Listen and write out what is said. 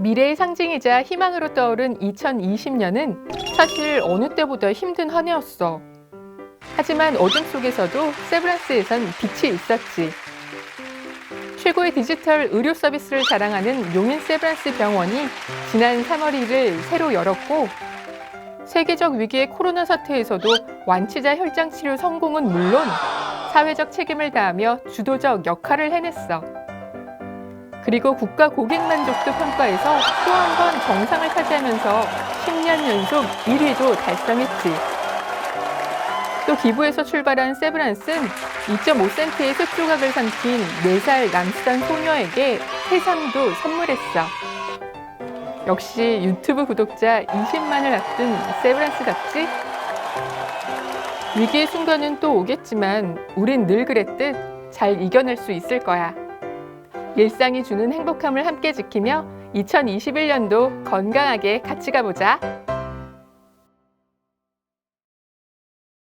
미래의 상징이자 희망으로 떠오른 2020년은 사실 어느 때보다 힘든 한 해였어. 하지만 어둠 속에서도 세브란스에선 빛이 있었지. 최고의 디지털 의료 서비스를 자랑하는 용인 세브란스 병원이 지난 3월 1일 새로 열었고 세계적 위기의 코로나 사태에서도 완치자 혈장 치료 성공은 물론 사회적 책임을 다하며 주도적 역할을 해냈어. 그리고 국가 고객 만족도 평가에서 또 한 번 정상을 차지하면서 10년 연속 1위도 달성했지. 또 기부에서 출발한 세브란스는 2.5센트의 습조각을 삼킨 4살 남수단 소녀에게 해상도 선물했어. 역시 유튜브 구독자 20만을 앞둔 세브란스답지? 위기의 순간은 또 오겠지만 우린 늘 그랬듯 잘 이겨낼 수 있을 거야. 일상이 주는 행복함을 함께 지키며 2021년도 건강하게 같이 가보자.